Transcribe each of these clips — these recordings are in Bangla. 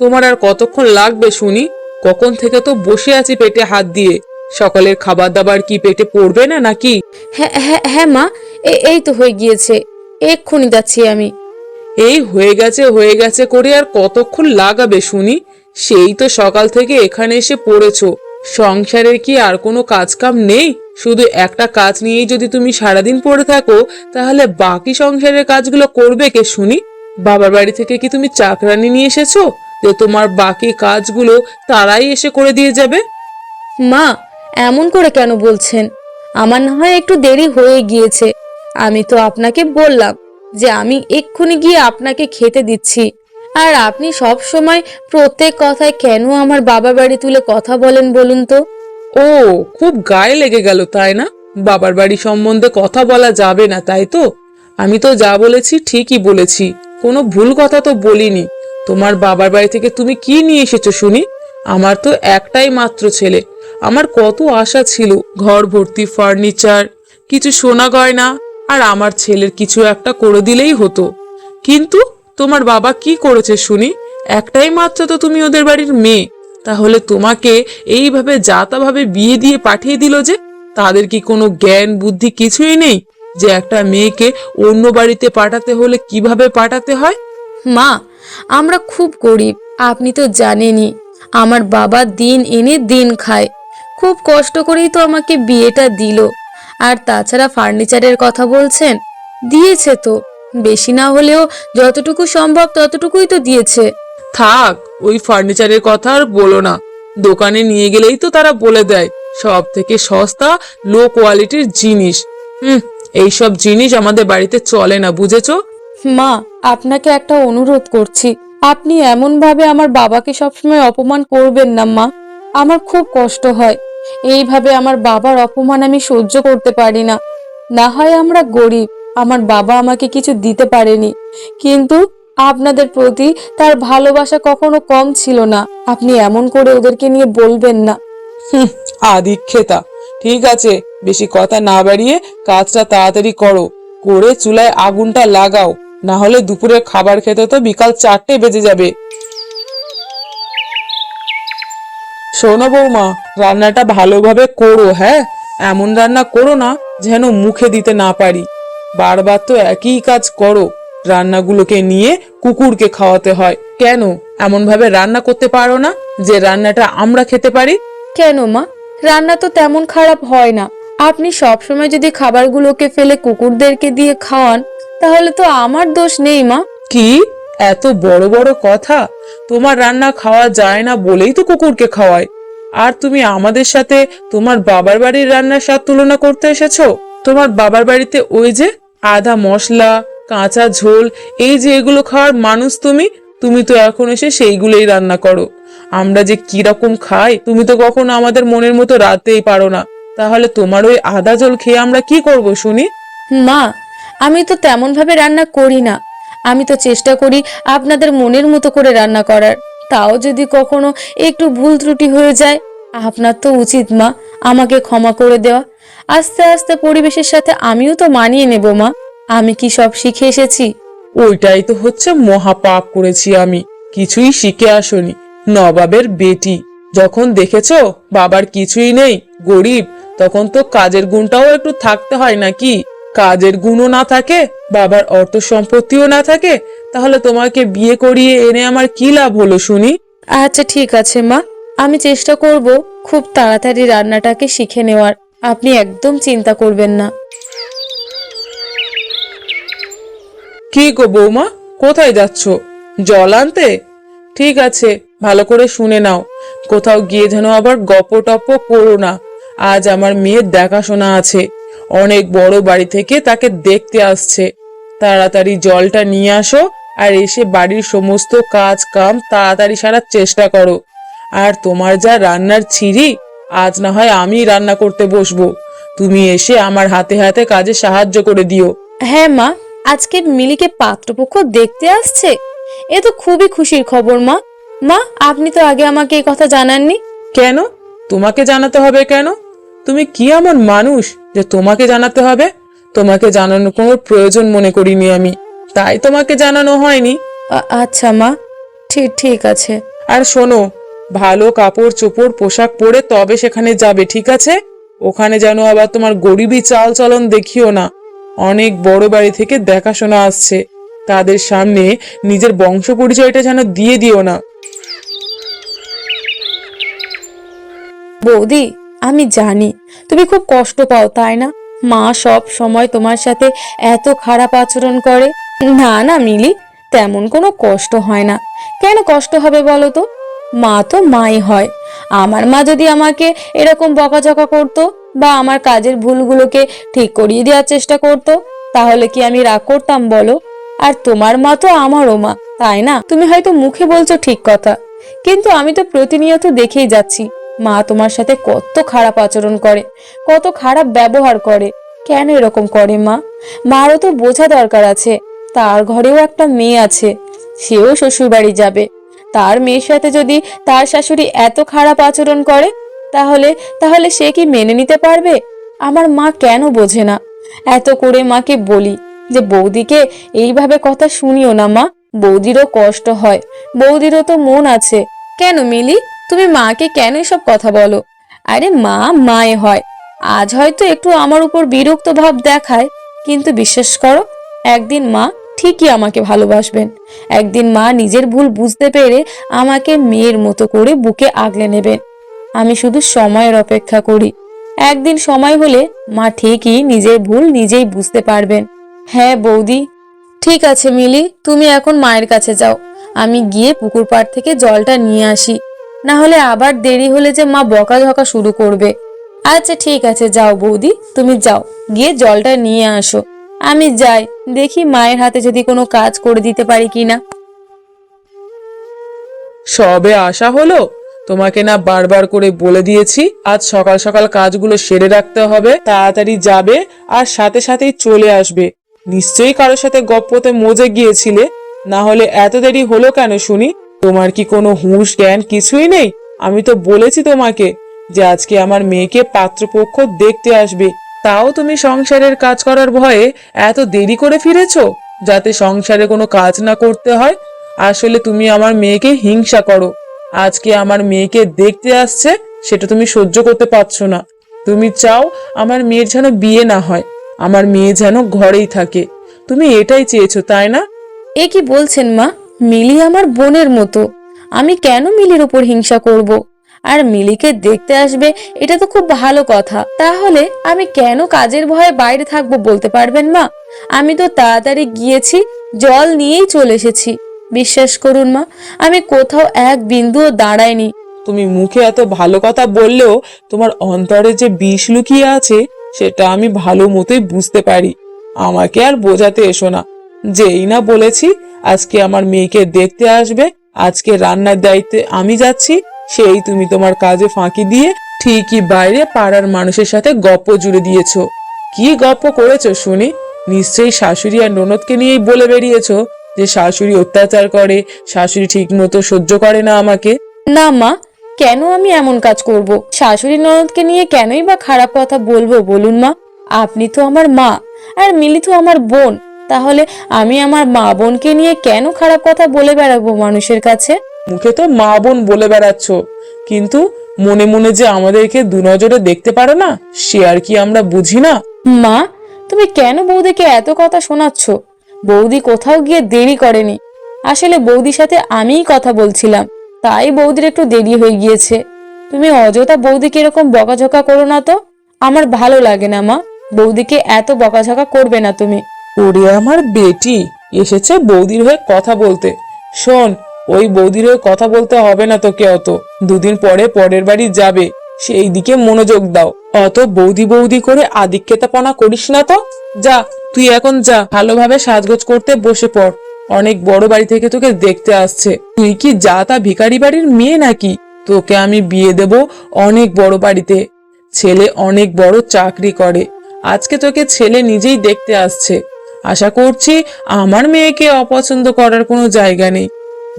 তোমার আর কতক্ষণ লাগবে শুনি? কখন থেকে তো বসে আছি পেটে হাত দিয়ে। সকালের খাবার দাবার কি পেটে পড়বে না নাকি? হ্যাঁ হ্যাঁ হ্যাঁ মা এই তো হয়ে গিয়েছে। এক্ষুনি যাচ্ছি আমি। এই হয়ে গেছে হয়ে গেছে করে আর কতক্ষণ লাগাবে শুনি? সেই তো সকাল থেকে এখানে এসে পড়েছো। সংসারের কি আর কোনো কাজ কাম নেই? শুধু একটা কাজ নিয়েই যদি তুমি সারাদিন পড়ে থাকো তাহলে বাকি সংসারের কাজগুলো করবে কে শুনি? বাবার বাড়ি থেকে কি তুমি চাকরানি নিয়ে এসেছ? যে তোমার বাকি কাজগুলো তারাই এসে করে দিয়ে যাবে? মা এমন করে কেন বলছেন? আমার না হয় একটু দেরি হয়ে গিয়েছে। আমি তো আপনাকে বললাম যে আমি এক্ষুনি গিয়ে আপনাকে খেতে দিচ্ছি। আর আপনি সব সময় প্রত্যেক কথায় কেন আমার বাবা বাড়ি তুলে কথা বলেন বলুন তো? ও খুব গায়ে লেগে গেল তাই না? বাবার বাড়ি সম্বন্ধে কথা বলা যাবে না তাই তো? আমি তো যা বলেছি ঠিকই বলেছি। কোনো ভুল কথা তো বলিনি। তোমার বাবার বাড়ি থেকে তুমি কি নিয়ে এসেছ শুনি? আমার তো একটাই মাত্র ছেলে। আমার কত আশা ছিল, ঘর ভর্তি ফার্নিচার কিছু সোনা গয়না, আর আমার ছেলের কিছু একটা করে দিলেই হতো। কিন্তু তোমার বাবা কি করেছে শুনি? একটাই মাত্র তো তুমি ওদের বাড়ির মেয়ে। তাহলে তোমাকে এইভাবে যাতাভাবে বিয়ে দিয়ে পাঠিয়ে দিল যে, তাদের কি কোনো জ্ঞান, বুদ্ধি কিছুই নেই? যে একটা মেয়েকে অন্য বাড়িতে পাঠাতে হলে কীভাবে পাঠাতে হয়? মা আমরা খুব গরিব, আপনি তো জানেনই। আমার বাবা দিন এনে দিন খায়। খুব কষ্ট করেই তো আমাকে বিয়েটা দিল। আর তাছাড়া ফার্নিচারের কথা বলছেন? দিয়েছে তো। বেশি না হলেও যতটুকু সম্ভব ততটুকুই তো দিয়েছে। থাক, ওই ফার্নিচারের কথা আর বলো না। দোকানে নিয়ে গেলেই তো তারা বলে দেয় সব থেকে সস্তা লো কোয়ালিটির জিনিস। হুম, এইসব জিনিস আমাদের বাড়িতে চলে না, বুঝেছ? মা, আপনাকে একটা অনুরোধ করছি। আপনি এমন ভাবে আমার বাবাকে সবসময় অপমান করবেন না, মা। আমার খুব কষ্ট হয়। এইভাবে আমার বাবার অপমান আমি সহ্য করতে পারি না। না হয় আমরা গরিব, আমার বাবা আমাকে কিছু দিতে পারেনি। কিন্তু আপনাদের প্রতি তার ভালোবাসা কখনো কম ছিল না। আপনি এমন করে ওদেরকে নিয়ে বলবেন না। আদিক্ষেতা, ঠিক আছে। বেশি কথা না বাড়িয়ে কাজটা তাড়াতাড়ি করো। করে চুলায় আগুনটা লাগাও। না হলে দুপুরে খাবার খেতে তো বিকাল চারটে বেজে যাবে। শোনো বৌমা, রান্নাটা ভালোভাবে করো হ্যাঁ? এমন রান্না করো না যেন মুখে দিতে না পারি। বারবার তো একই কাজ করো, রান্নাগুলোকে নিয়ে কুকুরকে খাওয়াতে হয়। কেন? এমন ভাবে রান্না করতে পারো না যে রান্নাটা আমরা খেতে পারি? কেন মা? রান্না তো তেমন খারাপ হয় না। আপনি সবসময় যদি খাবারগুলোকে ফেলে কুকুরদেরকে দিয়ে খাওয়ান তাহলে তো আমার দোষ নেই মা। কি? এত বড় বড় কথা? তোমার রান্না খাওয়া যায় না বলেই তো কুকুরকে খাওয়ায়। আর তুমি আমাদের সাথে তোমার বাবার বাড়ির রান্নার স্বাদ তুলনা করতে এসেছ? তোমার বাবার বাড়িতে ওই যে আদা মশলা কাঁচা ঝোল এই যে এগুলো খাওয়ার মানুষ তুমি তুমি তো এখন এসে সেইগুলোই রান্না করো। আমরা যে কি রকম খাই তুমি তো কখনো আমাদের মনের মতো রাতেই পারো না। তাহলে তোমার ওই আদা জল খেয়ে আমরা কি করব শুনি? মা আমি তো তেমন ভাবে রান্না করি না। আমি তো চেষ্টা করি আপনাদের মনের মতো করে রান্না করার। তাও যদি কখনো একটু ভুল ত্রুটি হয়ে যায়, আপনার তো উচিত মা, আমাকে ক্ষমা করে দেওয়া। আস্তে আস্তে পরিবেশের সাথে আমিও তো মানিয়ে নেব মা। আমি কি সব শিখে এসেছি? ওইটাই তো হচ্ছে মহাপাপ করেছি আমি। কিছুই শিখে আসনি। নবাবের বেটি। যখন দেখেছ বাবার কিছুই নেই, গরিব, তখন তো কাজের গুণটাও একটু থাকতে হয় নাকি? কাজের গুণও না থাকে বাবার অর্থ সম্পত্তিও না থাকে তাহলে তোমাকে বিয়ে করিয়ে এনে আমার কি লাভ হলো শুনি? আচ্ছা ঠিক আছে মা। আমি চেষ্টা করব খুব তাড়াতাড়ি রান্নাটাকে শিখে নেওয়ার। আপনি একদম চিন্তা করবেন না। কি গো বৌমা কোথায় যাচ্ছ? জল আনতে? ঠিক আছে ভালো করে শুনে নাও। কোথাও গিয়ে যেন আবার গপ টপ করো না। আজ আমার মেয়ের দেখাশোনা আছে। অনেক বড় বাড়ি থেকে তাকে দেখতে আসছে। তাড়াতাড়ি জলটা নিয়ে আসো আর এসে বাড়ির সমস্ত কাজ কাম তাড়াতাড়ি সারার চেষ্টা করো। আর তোমার যা রান্নার ছিঁড়ি আজ না হয় আমি রান্না করতে বসবো। তুমি এসে আমার হাতে হাতে কাজে সাহায্য করে দিও। হ্যাঁ মা আজকে মিলিকে পাত্রপক্ষ দেখতে আসছে? এ তো খুবই খুশির খবর মা। মা আপনি তো আগে আমাকে এই কথা জানাননি। কেন? তোমাকে জানাতে হবে কেন? তুমি কি এমন মানুষ যে তোমাকে জানাতে হবে? তোমাকে জানানোর কোনো প্রয়োজন মনে করিনি আমি। তাই তোমাকে জানানো হয়নি। আচ্ছা মা ঠিক ঠিক আছে। আর শোনো ভালো কাপড় চোপড় পোশাক পরে তবে সেখানে যাবে ঠিক আছে? ওখানে যেন আবার তোমার গরিবী চাল চলন দেখিও না। অনেক বড় বাড়ি থেকে দেখাশোনা আসছে। তাদের সামনে নিজের বংশ পরিচয়টা যেন দিয়ে দিও না। বৌদি আমি জানি, তুমি খুব কষ্ট পাও, তাই না? মা সব সময় তোমার সাথে এত খারাপ আচরণ করে। না না, মিলি, তেমন কোনো কষ্ট হয় না। কেন কষ্ট হবে বলো তো? মা তো মাই হয়। আমার মা যদি আমাকে এরকম বকাঝকা করতো বা আমার কাজের ভুলগুলোকে ঠিক করিয়ে দেওয়ার চেষ্টা করতো, তাহলে কি আমি রাগ করতাম বলো? আর তোমার মা তো আমারও মা, তাই না? তুমি হয়তো মুখে বলছো ঠিক কথা, কিন্তু আমি তো প্রতিনিয়ত দেখেই যাচ্ছি। মা তোমার সাথে কত খারাপ আচরণ করে, কত খারাপ ব্যবহার করে। কেন এরকম করে মা? মারও তো বোঝা দরকার আছে। তার ঘরেও একটা মেয়ে আছে, সেও শ্বশুর বাড়ি যাবে। তার মেয়ের সাথে যদি তার শাশুড়ি এত খারাপ আচরণ করে, তাহলে তাহলে সে কি মেনে নিতে পারবে? আমার মা কেন বোঝে না? এত করে মাকে বলি যে, বৌদিকে এইভাবে কথা শুনিও না মা। বৌদিরও কষ্ট হয়, বৌদিরও তো মন আছে। কেন মিলি? তুমি মাকে কেন এসব কথা বলো? আরে মা, মায়ে হয়। আজ হয়তো একটু আমার উপর বিরক্ত ভাব দেখায়, কিন্তু বিশ্বাস করো, একদিন মা ঠিকই আমাকে ভালোবাসবেন। একদিন মা নিজের ভুল বুঝতে পেরে আমাকে মেয়ের মতো করে বুকে আগলে নেবেন। আমি শুধু সময়ের অপেক্ষা করি। একদিন সময় হলে মা ঠিকই নিজের ভুল নিজেই বুঝতে পারবেন। হ্যাঁ বৌদি। ঠিক আছে মিলি, তুমি এখন মায়ের কাছে যাও। আমি গিয়ে পুকুর পাড় থেকে জলটা নিয়ে আসি। না হলে আবার দেরি হলে যে মা বকাঝকা শুরু করবে। আচ্ছা ঠিক আছে, যাও বৌদি, তুমি যাও, গিয়ে জলটা নিয়ে আসো। আমি যাই, দেখি মায়ের হাতে যদি কোনো কাজ করে দিতে পারি কিনা। সবে আসা হলো? তোমাকে না বারবার করে বলে দিয়েছি, আজ সকাল সকাল কাজগুলো সেরে রাখতে হবে, তাড়াতাড়ি যাবে আর সাথে সাথেই চলে আসবে। নিশ্চয়ই কারোর সাথে গপ্পতে মজে গিয়েছিলে, না হলে এত দেরি হলো কেন শুনি? তোমার কি কোনো হুঁশ জ্ঞান কিছুই নেই? আমি তো বলেছি তোমাকে যে আজকে আমার মেয়েকে পাত্রপক্ষ দেখতে আসবে। তাও তুমি সংসারের কাজ করার ভয়ে এত দেরি করে ফিরেছো? যাতে সংসারে কোনো কাজ না করতে হয়? আসলে তুমি আমার মেয়েকে হিংসা করো। আজকে আমার মেয়েকে দেখতে আসছে, সেটা তুমি সহ্য করতে পারছ না। তুমি চাও আমার মেয়ের যেন বিয়ে না হয়। আমার মেয়ে যেন ঘরেই থাকে। তুমি এটাই চেয়েছো, তাই না? এ কি বলছেন মা? মিলি আমার বোনের মতো। আমি কেন মিলির উপর হিংসা করব? আর মিলিকে দেখতে আসবে, এটা তো খুব ভালো কথা। তাহলে আমি কেন কাজের ভয়ে বাইরে থাকব বলতে পারবেন মা? আমি তো তাড়াতাড়ি গিয়েছি, জল নিয়েই চলে এসেছি। বিশ্বাস করুন মা, আমি কোথাও এক বিন্দুও দাঁড়াইনি। তুমি মুখে এত ভালো কথা বললেও তোমার অন্তরে যে বিষ লুকিয়ে আছে, সেটা আমি ভালো মতোই বুঝতে পারি। আমাকে আর বোঝাতে এসো না। যেই না বলেছি, আজকে আমার মেয়েকে দেখতে আসবে, আজকে রান্নার দায়িত্বে আমি যাচ্ছি, সেই তুমি তোমার কাজে ফাঁকি দিয়ে ঠিকই বাইরে পাড়ার মানুষের সাথে গপ্প জুড়ে দিয়েছ। কি গপ্প করেছ শুনি? নিশ্চয়ই শাশুড়ি আর ননদকে নিয়েই বলে বেরিয়েছো যে শাশুড়ি অত্যাচার করে, শাশুড়ি ঠিক মতো সহ্য করে না আমাকে। না মা, কেন আমি এমন কাজ করব? শাশুড়ি ননদকে নিয়ে কেনই বা খারাপ কথা বলব বলুন মা। আপনি তো আমার মা, আর মিলি তো আমার বোন। তাহলে আমি আমার মা বোনকে নিয়ে কেন খারাপ কথা বলে বেড়াবো মানুষের কাছে? মুখে তো মা বোন বলে বেড়াচ্ছ। কিন্তু মনে মনে যে আমাদেরকে দু নজরে দেখতে পারো না সে আর কি আমরা বুঝি না? মা তুমি কেন বৌদিকে এত কথা শোনাচ্ছ? বৌদি কোথাও গিয়ে দেরি করেনি। আসলে বৌদির সাথে আমিই কথা বলছিলাম তাই বৌদির একটু দেরি হয়ে গিয়েছে। তুমি অযথা বৌদিকে এরকম বকাঝকা করো না তো? আমার ভালো লাগে না মা বৌদিকে এত বকাঝকা করবে না তুমি। ওরে আমার বেটি এসেছে বৌদির হয়ে কথা বলতে। শোন, ওই বৌদির হয়ে কথা বলতে হবে না তোকে অত। দুদিন পরে পরের বাড়ি যাবে, সেই দিকে মনোযোগ দাও। অত বৌদি বৌদি করে আদিক্যতাপনা করিস না তো। যা, তুই এখন যা, ভালোভাবে সাজগোজ করতে বসে পড়। অনেক বড় বাড়ি থেকে তোকে দেখতে আসছে। তুই কি যা তা ভিখারি বাড়ির মেয়ে নাকি? তোকে আমি বিয়ে দেব অনেক বড় বাড়িতে। ছেলে অনেক বড় চাকরি করে। আজকে তোকে ছেলে নিজেই দেখতে আসছে। আশা করছি আমার মেয়েকে অপছন্দ করার কোনো জায়গা নেই।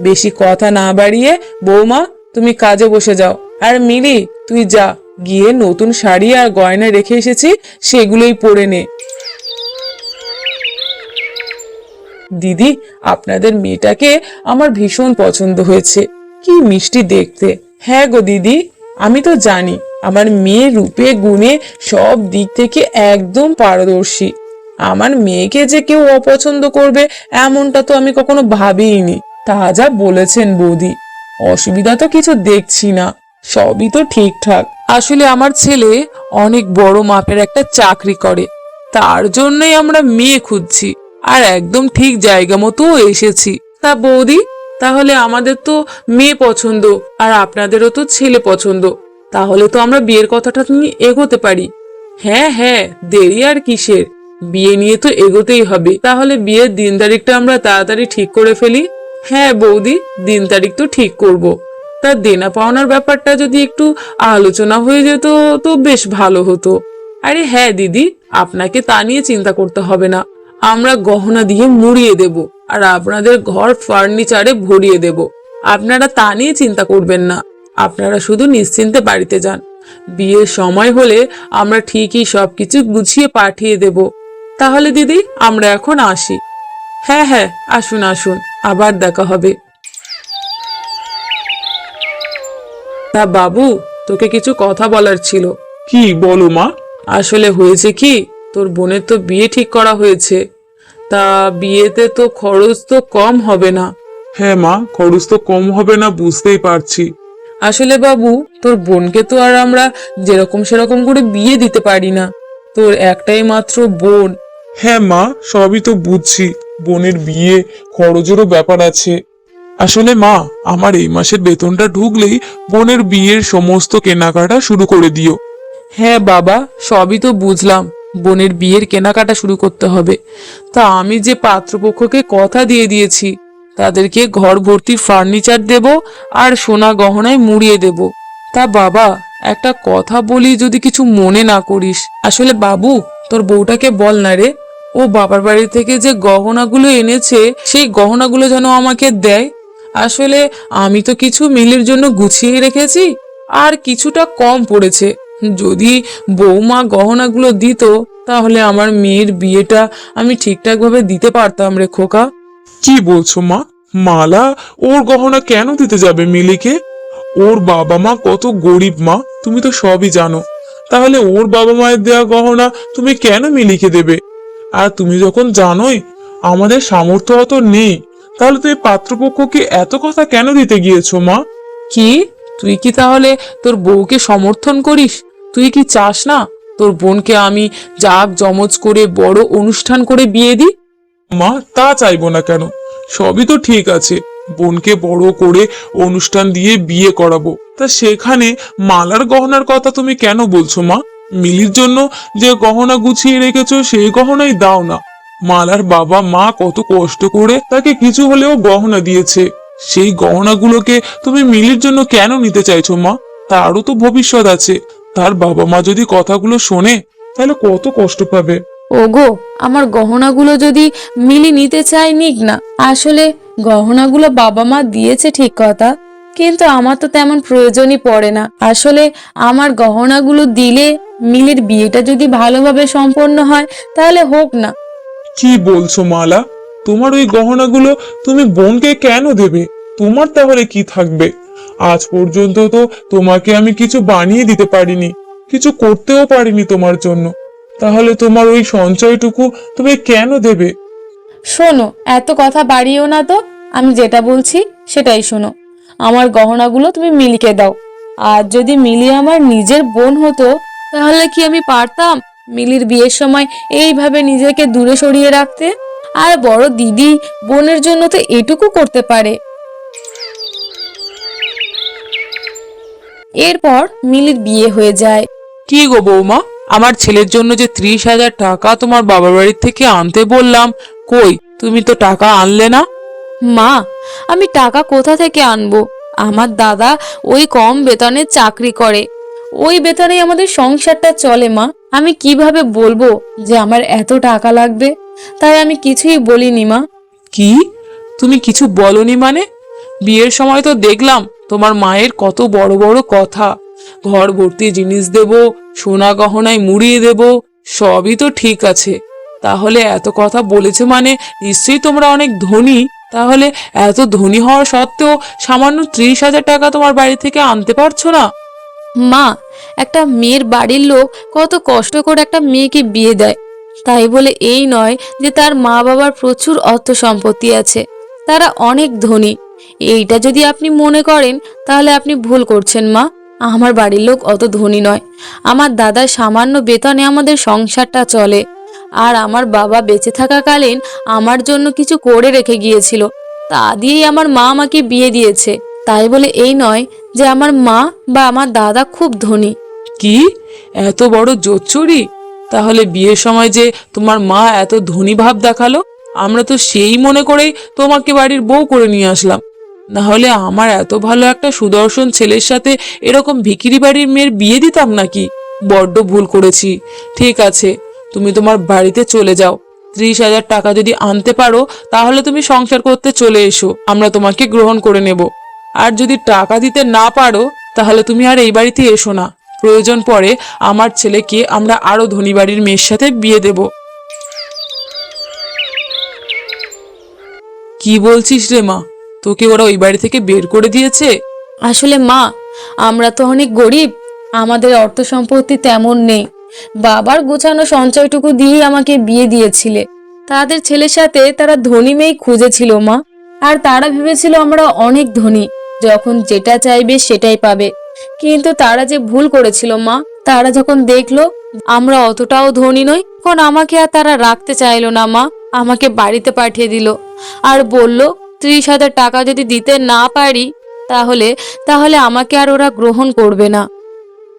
বেশি কথা না বাড়িয়ে, বৌমা, তুমি কাজে বসে যাও। আর মিলি, তুই যা। গিয়ে নতুন শাড়ি আর গয়না রেখে এসেছি, সেগুলোই পরে নে। দিদি, আপনাদের মেয়েটাকে আমার ভীষণ পছন্দ হয়েছে। কি মিষ্টি দেখতে। হ্যাঁ গো দিদি, আমি তো জানি, আমার মেয়ে রূপে, গুণে সব দিক থেকে একদম পারদর্শী। আমার মেয়েকে যে কেউ অপছন্দ করবে, এমনটা তো আমি কখনো ভাবিনি তা যা বলেছেন বৌদি। অসুবিধা তো কিছু দেখছি না। সবই তো ঠিকঠাক। আসলে আমার ছেলে অনেক বড় মাপের একটা চাকরি করে। তার জন্যই আমরা মেয়ে খুঁজছি। আর একদম ঠিক জায়গা মতো এসেছি। তা বৌদি, তাহলে আমাদের তো মেয়ে পছন্দ, আর আপনাদেরও তো ছেলে পছন্দ। তাহলে তো আমরা বিয়ের কথাটা নিয়ে এগোতে পারি। হ্যাঁ হ্যাঁ দেরি আর কিসের? বিয়ে নিয়ে তো এগোতেই হবে। তাহলে বিয়ের দিন তারিখটা আমরা তাড়াতাড়ি ঠিক করে ফেলি? হ্যাঁ বৌদি, দিন তারিখ তো ঠিক করব। তা দেনা পাওনার ব্যাপারটা যদি একটু আলোচনা হয়ে যেত তো বেশ ভালো হতো। আরে হ্যাঁ দিদি, আপনাকে তা নিয়ে চিন্তা করতে হবে না। আমরা গহনা দিয়ে মুড়িয়ে দেব আর আপনাদের ঘর ফার্নিচারে ভরিয়ে দেব। আপনারা তা নিয়ে চিন্তা করবেন না। আপনারা শুধু নিশ্চিন্তে বাড়িতে যান। বিয়ের সময় হলে আমরা ঠিকই সবকিছু গুছিয়ে পাঠিয়ে দেব। তাহলে দিদি আমরা এখন আসি। হ্যাঁ হ্যাঁ আসুন আসুন আবার দেখা হবে। তা বাবু তোকে কিছু কথা বলার ছিল। কি বলো মা? আসলে হয়েছে কি তোর বোনের তো বিয়ে ঠিক করা হয়েছে। তা বিয়েতে তো খরচ তো কম হবে না। হ্যাঁ মা খরচ তো কম হবে না বুঝতেই পারছি। আসলে বাবু তোর বোনকে তো আর আমরা যেরকম সেরকম করে বিয়ে দিতে পারি না। তোর একটাই মাত্র বোন। হ্যাঁ মা সবই তো বুঝছি। বোনের বিয়ে খরচেরও ব্যাপার আছে। আসলে মা আমার এই মাসের বেতনটা ঢুকলেই বোনের বিয়ের সমস্ত কেনাকাটা শুরু করে দিও। হ্যাঁ বাবা সবই তো বুঝলাম। বোনের বিয়ের কেনাকাটা শুরু করতে হবে। তা আমি যে পাত্রপক্ষকে কথা দিয়ে দিয়েছি তাদেরকে ঘর ভর্তি ফার্নিচার দেব আর সোনা গহনায় মুড়িয়ে দেব। তা বাবা একটা কথা বলি যদি কিছু মনে না করিস। আসলে বাবু, তোর বউটাকে বল না রে। ও বাবার বাড়ি থেকে যে গহনাগুলো এনেছে, সেই গহনাগুলো যেন আমাকে দেয়। আসলে আমি তো কিছু মিলের জন্য গুছিয়ে রেখেছি, আর কিছুটা কম পড়েছে। যদি বৌমা গহনাগুলো দিত, তাহলে আমার মেয়ের বিয়েটা আমি ঠিকঠাকভাবে দিতে পারতাম রে খোকা। কি বলছো মা? মালা? ওর গহনা কেন দিতে যাবে মিলিকে? ওর বাবা মা কত গরিব মা। তুমি তো সবই জানো। তাহলে ওর বাবা মায়ের দেওয়া গহনা তুমি কেন মিলিকে দেবে? আর তুমি যখন জানোই আমাদের সামর্থ্য অত নেই তাহলে তুমি পাত্রপক্ষকে এত কথা কেন দিতে গিয়েছো মা? কি? তুই কি তাহলে তোর বউকে সমর্থন করিস? তুই কি চাস না তোর বোনকে আমি জাক জমজ করে বড় অনুষ্ঠান করে বিয়ে দিই? মা তা চাইব না কেন। সবই তো ঠিক আছে। বোনকে বড় করে অনুষ্ঠান দিয়ে বিয়ে করাবো। তা সেখানে মালার গহনার কথা তুমি কেন বলছো, মা? মিলির জন্য যে গহনা গুছিয়ে রেখেছো সেই গহনাই দাও না। মালার বাবা মা কত কষ্ট করে তাকে কিছু হলেও গহনা দিয়েছে। সেই গহনাগুলোকে তুমি মিলির জন্য কেন নিতে চাইছো, মা? তারও তো ভবিষ্যৎ আছে। তার বাবা মা যদি কথাগুলো শোনে, তাহলে কত কষ্ট পাবে। ওগো, আমার গহনাগুলো যদি মিলি নিতে চায়, নিক না। আসলে গহনাগুলো বাবা মা দিয়েছে ঠিক কথা। কিন্তু আমার তো তেমন প্রয়োজনই পড়ে না। আসলে আমার গহনাগুলো দিলে মিলির বিয়েটা যদি ভালোভাবে সম্পন্ন হয় তাহলে হোক না। কি বলছো মালা? তোমার ওই গহনাগুলো তুমি বোনকে কেন দেবে? তোমার তাহলে কি থাকবে? আজ পর্যন্ত তো তোমাকে আমি কিছু বানিয়ে দিতে পারিনি কিছু করতেও পারিনি তোমার জন্য। তাহলে তোমার ওই সঞ্চয়টুকু তুমি কেন দেবে? শোনো এত কথা বাড়িও না তো আমি যেটা বলছি সেটাই শোনো। আমার গহনাগুলো তুমি মিলিকে দাও। আর যদি মিলি আমার নিজের বোন হতো, তাহলে কি আমি পারতাম মিলির বিয়ের সময় এইভাবে নিজেকে দূরে সরিয়ে রাখতে? আর বড় দিদি বোনের জন্য তো এটুকু করতে পারে। এরপর মিলির বিয়ে হয়ে যায়। কি গো বৌমা? আমার ছেলের জন্য যে ত্রিশ হাজার টাকা তোমার বাবার বাড়ির থেকে আনতে বললাম, কই? তুমি তো টাকা আনলে না? মা, আমি টাকা কোথা থেকে আনব? আমার দাদা ওই কম বেতনে চাকরি করে। ওই বেতনে আমাদের সংসারটা চলে মা। আমি কীভাবে বলব যে আমার এত টাকা লাগবে? তাই আমি কিছুই বলিনি মা। কি? তুমি কিছু বলনি মানে? বিয়ের সময় তো দেখলাম তোমার মায়ের কত বড় বড় কথা। ঘর ভর্তি জিনিস দেব, সোনা গহনায় মুড়িয়ে দেব, সবই তো ঠিক আছে। তাহলে এত কথা বলেছে মানে নিশ্চয়ই তোমরা অনেক ধনী। তাহলে এত ধনী হওয়া সত্ত্বেও সামান্য ত্রিশ হাজার টাকা তোমার বাড়ি থেকে আনতে পারছ না? মা, একটা মেয়ের বাড়ির লোক কত কষ্ট করে একটা মেয়েকে বিয়ে দেয়। তাই বলে এই নয় যে তার মা বাবার প্রচুর অর্থ সম্পত্তি আছে। তারা অনেক ধনী। এইটা যদি আপনি মনে করেন, তাহলে আপনি ভুল করছেন মা। আমার বাড়ির লোক অত ধনী নয়। আমার দাদার সামান্য বেতনে আমাদের সংসারটা চলে। আর আমার বাবা বেঁচে থাকাকালীন আমার জন্য কিছু করে রেখে গিয়েছিল। তা দিয়েই আমার মা আমাকে বিয়ে দিয়েছে। তাই বলে এই নয় যে আমার মা বা আমার দাদা খুব ধনী। কি? এত বড় জোচ্চুরি? তাহলে বিয়ের সময় যে তোমার মা এত ধনী ভাব দেখাল, আমরা তো সেই মনে করেই তোমাকে বাড়ির বউ করে নিয়ে আসলাম। না হলে আমার এত ভালো একটা সুদর্শন ছেলের সাথে এরকম ভিকিরি বাড়ির মেয়ের বিয়ে দিতাম নাকি? বড্ড ভুল করেছি। ঠিক আছে তুমি তোমার বাড়িতে চলে যাও। ত্রিশ হাজার টাকা যদি আনতে পারো, তাহলে তুমি সংসার করতে চলে এসো। আমরা তোমাকে গ্রহণ করে নেব। আর যদি টাকা দিতে না পারো, তাহলে তুমি আর এই বাড়িতে এসো না। প্রয়োজন পড়ে আমার ছেলেকে আমরা আরও ধনী বাড়ির মেয়ের সাথে বিয়ে দেব। কি বলছিস রে মা? তোকে ওরা ওই বাড়ি থেকে বের করে দিয়েছে? আসলে মা, আমরা তো অনেক গরিব। আমাদের অর্থ সম্পত্তি তেমন নেই। বাবার গোছানো সঞ্চয়টুকু দিয়েই আমাকে বিয়ে দিয়েছিলে। তাদের ছেলের সাথে তারা ধনী মেয়ে খুঁজেছিল মা। আর তারা ভেবেছিল আমরা অনেক ধনী, যখন যেটা চাইবে সেটাই পাবে। কিন্তু তারা যে ভুল করেছিল মা, তারা যখন দেখল, আমরা অতটাও ধনী নই, তখন আমাকে আর তারা রাখতে চাইলো না মা, আমাকে বাড়িতে পাঠিয়ে দিল। আর বলল, ত্রিশ হাজার টাকা যদি দিতে না পারি, তাহলে তাহলে আমাকে আর ওরা গ্রহণ করবে না।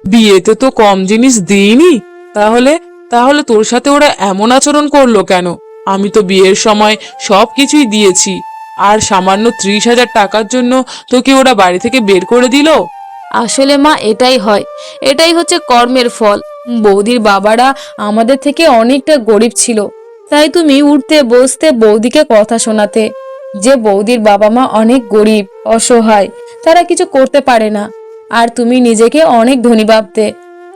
বিয়েতে তো কম জিনিস দিইনি। তাহলে তাহলে তোর সাথে ওরা এমন আচরণ করল কেন? আমি তো বিয়ের সময় সব কিছুই দিয়েছি। আর সামান্য ত্রিশ হাজার টাকার জন্য তোকে ওরা বাড়ি থেকে বের করে দিল? আসলে মা, এটাই হয়। এটাই হচ্ছে কর্মের ফল। বৌদির বাবারা আমাদের থেকে অনেকটা গরিব ছিল। তাই তুমি উঠতে, বসতে বৌদিকে কথা শোনাতে। যে বৌদির বাবা মা অনেক গরিব, অসহায়, তারা কিছু করতে পারে না। আর তুমি নিজেকে অনেক ধনী ভাবতে।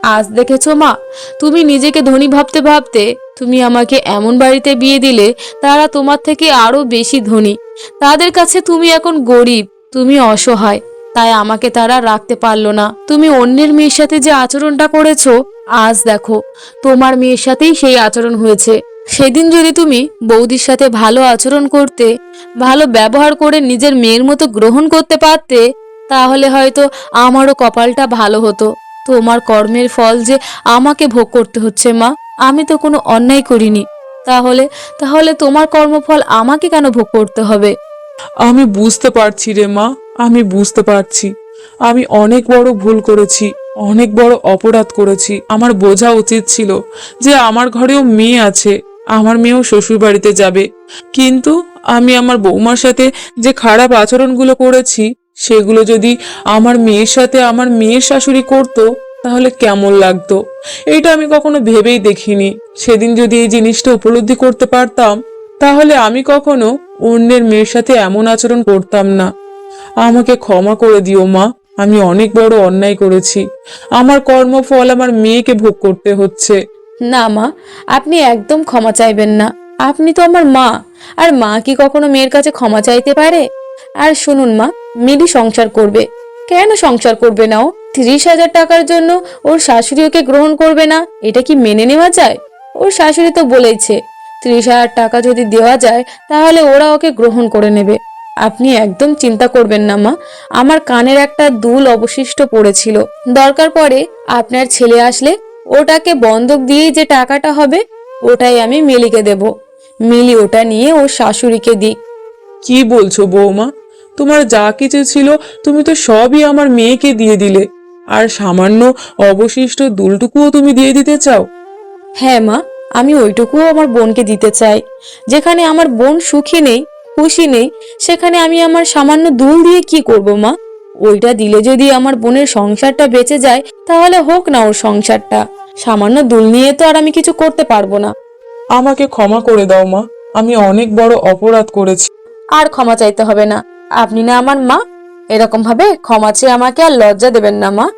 আজ দেখেছ মা, তুমি নিজেকে ধনী ভাবতে ভাবতে তুমি আমাকে এমন বাড়িতে বিয়ে দিলে তারা তোমার থেকে আরও বেশি ধনী। তাদের কাছে তুমি এখন গরিব, তুমি অসহায়, তাই আমাকে তারা রাখতে পারল না। তুমি অন্যের মেয়ের সাথে যে আচরণটা করেছ, আজ দেখো, তোমার মেয়ের সাথেই সেই আচরণ হয়েছে। সেদিন যদি তুমি বৌদির সাথে ভালো আচরণ করতে, ভালো ব্যবহার করে নিজের মেয়ের মতো গ্রহণ করতে পারতে তাহলে হয়তো আমারও কপালটা ভালো হতো। তোমার কর্মের ফল যে আমাকে ভোগ করতে হচ্ছে, মা, আমি তো কোনো অন্যায় করিনি। তাহলে তাহলে তোমার কর্মফল আমাকে কেন ভোগ করতে হবে? আমি বুঝতে পারছি রে, মা, আমি বুঝতে পারছি। আমি অনেক বড় ভুল করেছি, অনেক বড় অপরাধ করেছি। আমার বোঝা উচিত ছিল যে আমার ঘরেও মেয়ে আছে, আমার মেয়েও শ্বশুর বাড়িতে যাবে। কিন্তু আমি আমার বৌমার সাথে যে খারাপ আচরণগুলো করেছি সেগুলো যদি আমার মেয়ের সাথে আমার মেয়ের শাশুড়ি করতো, তাহলে কেমন লাগতো? এটা আমি কখনো ভেবেই দেখিনি। সেদিন যদি এই জিনিসটা উপলব্ধি করতে পারতাম, তাহলে আমি কখনো অন্যের মেয়ের সাথে এমন আচরণ করতাম না। আমাকে ক্ষমা করে দিও মা, আমি অনেক বড় অন্যায় করেছি। আমার কর্মফল আমার মেয়েকে ভোগ করতে হচ্ছে। না মা, আপনি একদম ক্ষমা চাইবেন না। আপনি তো আমার মা, আর মা কি কখনো মেয়ের কাছে ক্ষমা চাইতে পারে? আর শুনুন মা মিলি সংসার করবে। কেন সংসার করবে না ও? তিরিশ হাজার টাকার জন্য ওর শাশুড়ি ওকে গ্রহণ করবে না, এটা কি মেনে নেওয়া যায়? ওর শাশুড়ি তো বলেইছে, ত্রিশ হাজার টাকা যদি দেওয়া যায়, তাহলে ওরা ওকে গ্রহণ করে নেবে। আপনি একদম চিন্তা করবেন না মা, আমার কানের একটা দুল অবশিষ্ট পড়েছিল। দরকার পড়ে আপনার ছেলে আসলে ওটাকে বন্ধক দিয়েই যে টাকাটা হবে, ওটাই আমি মিলিকে দেব। মিলি ওটা নিয়ে ওর শাশুড়িকে দিক কি বলছো বৌমা? তোমার যা কিছু ছিল তুমি তো সবই আমার মেয়েকে দিয়ে দিলে। আর সামান্য অবশিষ্ট দুলটুকুও তুমি দিয়ে দিতে চাও? হ্যাঁ মা আমি ওইটুকুও আমার বোনকে দিতে চাই। যেখানে আমার বোন সুখী নেই খুশি নেই সেখানে আমি আমার সামান্য দুল দিয়ে কি করব মা? ওইটা দিলে যদি আমার বোনের সংসারটা বেঁচে যায় তাহলে হোক না ওর সংসারটা। সামান্য দুল নিয়ে তো আর আমি কিছু করতে পারব না। আমাকে ক্ষমা করে দাও মা আমি অনেক বড় অপরাধ করেছি। আর ক্ষমা চাইতে হবে না। আপনি না আমার মা? এরকম ভাবে ক্ষমা চেয়ে আমাকে আর লজ্জা দেবেন না মা।